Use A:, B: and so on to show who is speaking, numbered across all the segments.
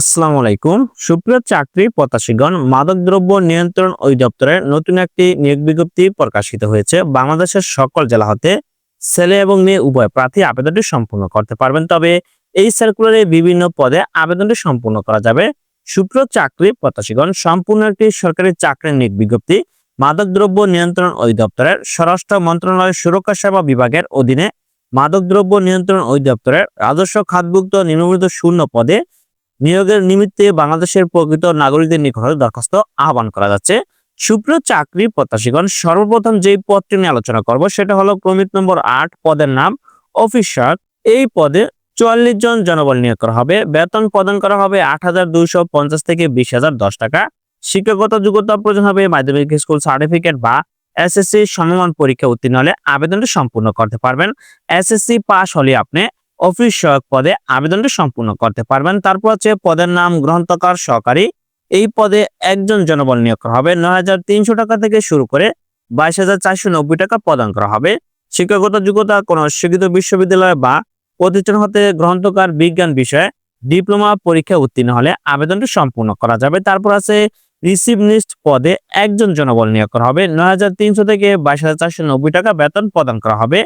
A: আসসালামু আলাইকুম। সুপ্রিয় চাকরি প্রত্যাশীগণ, মাদকদ্রব্য নিয়ন্ত্রণ অধিদপ্তরের নতুন একটি নিয়োগ বিজ্ঞপ্তি প্রকাশিত হয়েছে। বাংলাদেশের সকল জেলা হতে ছেলে এবং মেয়ে উভয় প্রার্থী আবেদনটি সম্পূর্ণ করতে পারবেন। তবে এই সার্কুলারে বিভিন্ন পদে আবেদনটি সম্পূর্ণ করা যাবে। সুপ্রিয় চাকরি প্রত্যাশীগণ, সম্পূর্ণ একটি সরকারি চাকরির নিয়োগ বিজ্ঞপ্তি মাদকদ্রব্য নিয়ন্ত্রণ অধিদপ্তরের স্বরাষ্ট্র মন্ত্রণালয়ের সুরক্ষা সেবা বিভাগের অধীনে মাদকদ্রব্য নিয়ন্ত্রণ অধিদপ্তরের রাজস্ব খাতভুক্ত নিম্নলিখিত শূন্য পদে নিয়োগের নিমিত্তে বাংলাদেশের প্রকৃত নাগরিকদের নিকট দরখাস্ত আহ্বান করা যাচ্ছে। সুপ্রিয় চাকরি প্রত্যাশীগণ, সর্বপ্রথম যেই পদটি নিয়ে আলোচনা করব সেটা হলো ক্রমিক নম্বর আট, পদের নাম অফিসার। এই পদে চুয়াল্লিশ জন জনবল নিয়োগ করা হবে। বেতন প্রদান করা হবে আট হাজার দুইশো পঞ্চাশ থেকে বিশ হাজার দশ টাকা। শিক্ষাগত যোগ্যতা প্রয়োজন হবে মাধ্যমিক, স্কুল সার্টিফিকেট বা এসএসসি সমমান পরীক্ষা উত্তীর্ণ হলে আবেদনটি সম্পূর্ণ করতে পারবেন। এসএসসি পাস হলে আপনি অফিস সহায়ক পদে আবেদনটি সম্পূর্ণ করতে পারবেন। তারপর হচ্ছে পদের নাম, গ্রন্থকার, সহকারী। এই পদে একজন জনবল নিয়োগ করা হবে। নয় হাজার তিনশো টাকা থেকে শুরু করে বাইশ টাকা প্রদান করা হবে। শিক্ষাগত যোগ্যতা, কোনো স্বীকৃত বিশ্ববিদ্যালয় বা প্রতিষ্ঠান হতে গ্রন্থকার, বিজ্ঞান বিষয়ে ডিপ্লোমা পরীক্ষা উত্তীর্ণ হলে আবেদনটি সম্পূর্ণ করা যাবে। তারপর আছে রিসিভনিস্ট পদে একজন জনবল নিয়োগ করা হবে। নয় হাজার তিনশো থেকে বাইশ টাকা বেতন প্রদান করা হবে।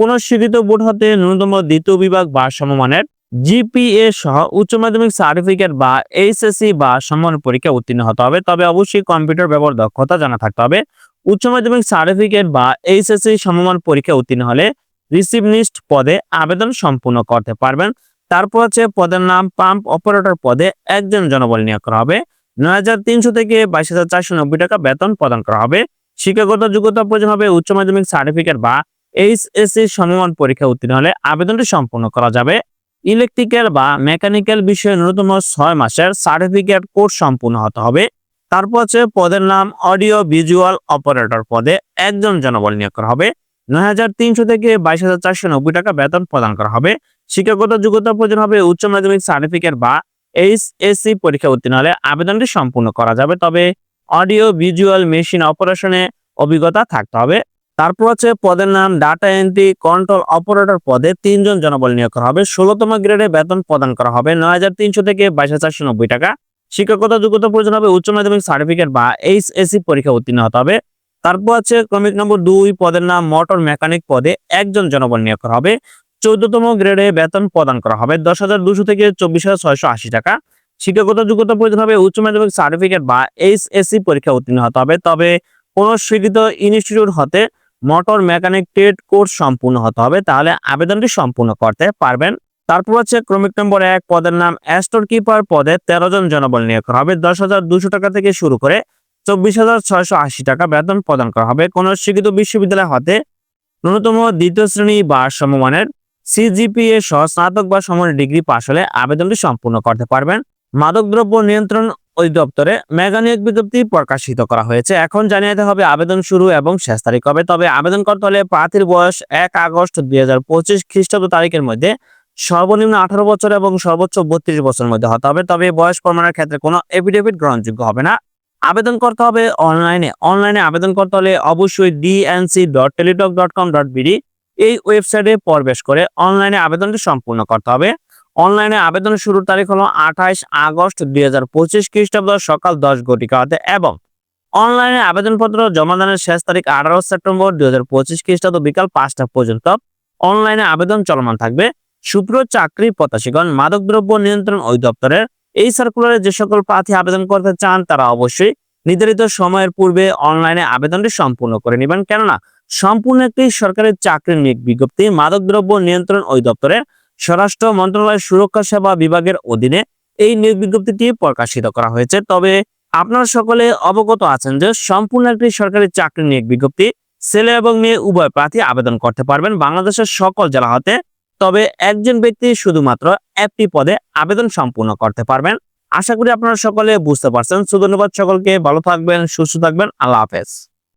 A: কোন স্বীকৃত বোর্ড হতে ন্যূনতম দ্বিতীয় বিভাগ বা সমমানের জিপিএ সহ উচ্চ মাধ্যমিক সার্টিফিকেট বা এইচএসসি বা সমমান পরীক্ষা উত্তীর্ণ হতে হবে। তবে অবশ্যই কম্পিউটার ব্যবহার দক্ষতা জানা থাকতে হবে। উচ্চ মাধ্যমিক সার্টিফিকেট বা এইচএসসি সমমান পরীক্ষা উত্তীর্ণ হলে রিসিভনিস্ট পদে আবেদন সম্পূর্ণ করতে পারবেন। তারপর হচ্ছে পদের নাম, পাম্প অপারেটর পদে একজন জনবল নিয়োগ করা হবে। নয় হাজার তিনশো থেকে বাইশ হাজার চারশো নব্বই টাকা বেতন প্রদান করা হবে। শিক্ষাগত যোগ্যতা প্রয়োজন হবে উচ্চ মাধ্যমিক সার্টিফিকেট বা এইচএসসি সমমান পরীক্ষা উত্তীর্ণ হলে আবেদনটি সম্পূর্ণ করা যাবে। ইলেকট্রিক্যাল বা মেকানিক্যাল বিষয়ে ন্যূনতম ছয় মাসের সার্টিফিকেট কোর্স সম্পূর্ণ হতে হবে। তারপর হচ্ছে পদের নাম অডিও ভিজুয়াল অপারেটর পদে একজন জনবল নিয়োগ করা হবে। নয় হাজার তিনশো থেকে বাইশ হাজার চারশো নব্বই টাকা বেতন প্রদান করা হবে। শিক্ষাগত যোগ্যতা প্রয়োজন হবে উচ্চ মাধ্যমিক সার্টিফিকেট বা এইচএসসি পরীক্ষা উত্তীর্ণ হলে আবেদনটি সম্পূর্ণ করা যাবে। তবে অডিও ভিজুয়াল মেশিন অপারেশনে অভিজ্ঞতা থাকতে হবে। তারপর হচ্ছে পদের নাম ডাটা এন্ট্রি কন্ট্রোল অপারেটর পদে তিনজন জনবল নিয়োগ করা হবে। ষোলোতম গ্রেডে বেতন প্রদান করা হবে নয় হাজার তিনশো থেকে বাইশ নব্বই টাকা। শিক্ষাগত যোগ্যতা প্রয়োজন হবে উচ্চ মাধ্যমিক সার্টিফিকেট বা এইচএসসি পরীক্ষা উত্তীর্ণ হতে হবে। তারপর আছে ক্রমিক নম্বর দুই, পদের নাম মোটর মেকানিক পদে একজন জনবল নিয়োগ করা হবে। চৌদ্দতম গ্রেডে বেতন প্রদান করা হবে দশ হাজার দুশো থেকে চব্বিশ হাজার ছয়শো আশি টাকা। শিক্ষাগত যোগ্যতা প্রয়োজন হবে উচ্চ মাধ্যমিক সার্টিফিকেট বা এইচ এইচএসসি পরীক্ষা উত্তীর্ণ হতে হবে। তবে কোন স্বীকৃত ইনস্টিটিউট হতে মোটর মেকানিক ট্রেড কোর্স সম্পূর্ণ হতে হবে, তাহলে আবেদনটি সম্পূর্ণ করতে পারবেন। তারপর হচ্ছে ক্রমিক নম্বর এক, পদের নাম অ্যাস্টোর কিপার পদে তেরো জন জনবল নিয়োগ করা হবে। দশ হাজার দুশো টাকা থেকে শুরু করে চব্বিশ হাজার ছয়শো আশি টাকা বেতন প্রদান করা হবে। কোন স্বীকৃত বিশ্ববিদ্যালয় হতে ন্যূনতম দ্বিতীয় শ্রেণি বা সমমানের সিজিপিএ সহ স্নাতক বা সমানের ডিগ্রি পাশ হলে আবেদনটি সম্পূর্ণ করতে পারবেন। মাদকদ্রব্য নিয়ন্ত্রণ অধিদপ্তরে মেগা নিয়োগ বিজ্ঞপ্তি প্রকাশিত করা হয়েছে। এখন জানিয়ে হবে, আবেদন শুরু এবং শেষ তারিখ হবে তবে আবেদন করতে হলে প্রার্থীর বয়স এক আগস্ট দুই হাজার পঁচিশ খ্রিস্টাব্দ তারিখের মধ্যে সর্বনিম্ন আঠারো বছর এবং সর্বোচ্চ বত্রিশ বছরের মধ্যে হতে হবে। তবে বয়স প্রমাণের ক্ষেত্রে কোনো এফিডেভিট গ্রহণযোগ্য হবে না। আবেদন করতে হবে অনলাইনে। অনলাইনে আবেদন করতে হলে অবশ্যই DNC dot Teletalk dot com dot BD এই ওয়েবসাইটে প্রবেশ করে অনলাইনে আবেদনটি সম্পূর্ণ করতে হবে। অনলাইনে আবেদন শুরুর তারিখ হলো আঠাইশ আগস্ট দুই হাজার পঁচিশ খ্রিস্টাব্দ সকাল দশ ঘটিকা এবং অনলাইনে আবেদনপত্র জমা দানের শেষ তারিখ আঠারো সেপ্টেম্বর দুই হাজার পঁচিশ খ্রিস্টাব্দ বিকাল পাঁচটা পর্যন্ত অনলাইনে আবেদন চলমান থাকবে। সুপ্র চাকরি প্রত্যাশীগণ মাদকদ্রব্য নিয়ন্ত্রণ অধিদপ্তরের এই সার্কুলারে যে সকল প্রার্থী আবেদন করতে চান, তারা অবশ্যই নির্ধারিত সময়ের পূর্বে অনলাইনে আবেদনটি সম্পূর্ণ করে নেবেন। কেননা, সম্পূর্ণ একটি সরকারি চাকরির নিয়োগ বিজ্ঞপ্তি মাদকদ্রব্য নিয়ন্ত্রণ অধিদপ্তরের স্বরাষ্ট্র মন্ত্রণালয়ের সুরক্ষা সেবা বিভাগের অধীনে এই নিয়োগ বিজ্ঞপ্তিটি প্রকাশিত করা হয়েছে। তবে আপনারা সকলে অবগত আছেন যে সম্পূর্ণ একটি সরকারি চাকরি নিয়োগ বিজ্ঞপ্তি ছেলে এবং মেয়ে উভয় প্রার্থী আবেদন করতে পারবেন বাংলাদেশের সকল জেলা হতে। তবে একজন ব্যক্তি শুধুমাত্র একটি পদে আবেদন সম্পূর্ণ করতে পারবেন। আশা করি আপনারা সকলে বুঝতে পারছেন। ধন্যবাদ সকলকে। ভালো থাকবেন, সুস্থ থাকবেন। আল্লাহ হাফেজ।